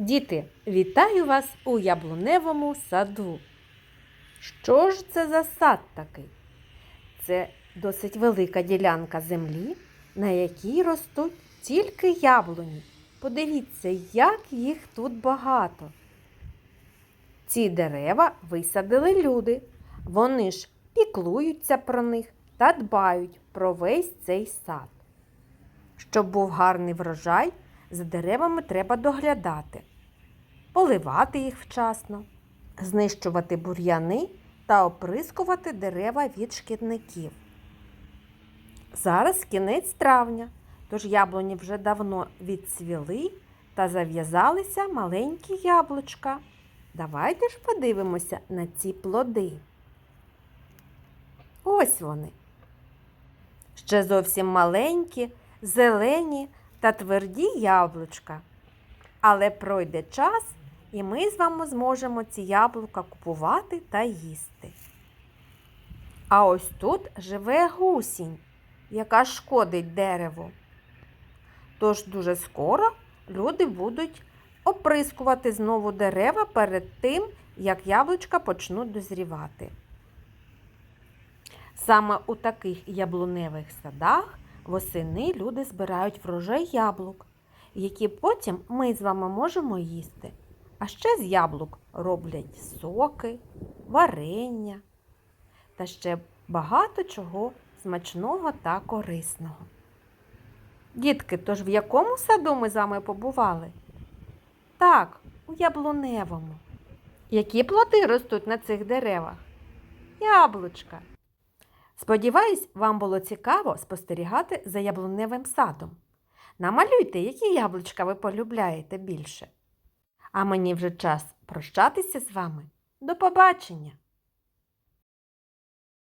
Діти, вітаю вас у яблуневому саду. Що ж це за сад такий? Це досить велика ділянка землі, на якій ростуть тільки яблуні. Подивіться, як їх тут багато. Ці дерева висадили люди. Вони ж піклуються про них та дбають про весь цей сад. Щоб був гарний врожай, за деревами треба доглядати, поливати їх вчасно, знищувати бур'яни та оприскувати дерева від шкідників. Зараз кінець травня, тож яблуні вже давно відцвіли та зав'язалися маленькі яблучка. Давайте ж подивимося на ці плоди. Ось вони. Ще зовсім маленькі, зелені та тверді яблучка. Але пройде час, і ми з вами зможемо ці яблука купувати та їсти. А ось тут живе гусінь, яка шкодить дереву. Тож дуже скоро люди будуть оприскувати знову дерева перед тим, як яблучка почнуть дозрівати. Саме у таких яблуневих садах восени люди збирають врожай яблук, які потім ми з вами можемо їсти. А ще з яблук роблять соки, варення та ще багато чого смачного та корисного. Дітки, тож в якому саду ми з вами побували? Так, у яблуневому. Які плоди ростуть на цих деревах? Яблучка. Сподіваюсь, вам було цікаво спостерігати за яблуневим садом. Намалюйте, які яблучка ви полюбляєте більше. А мені вже час прощатися з вами. До побачення!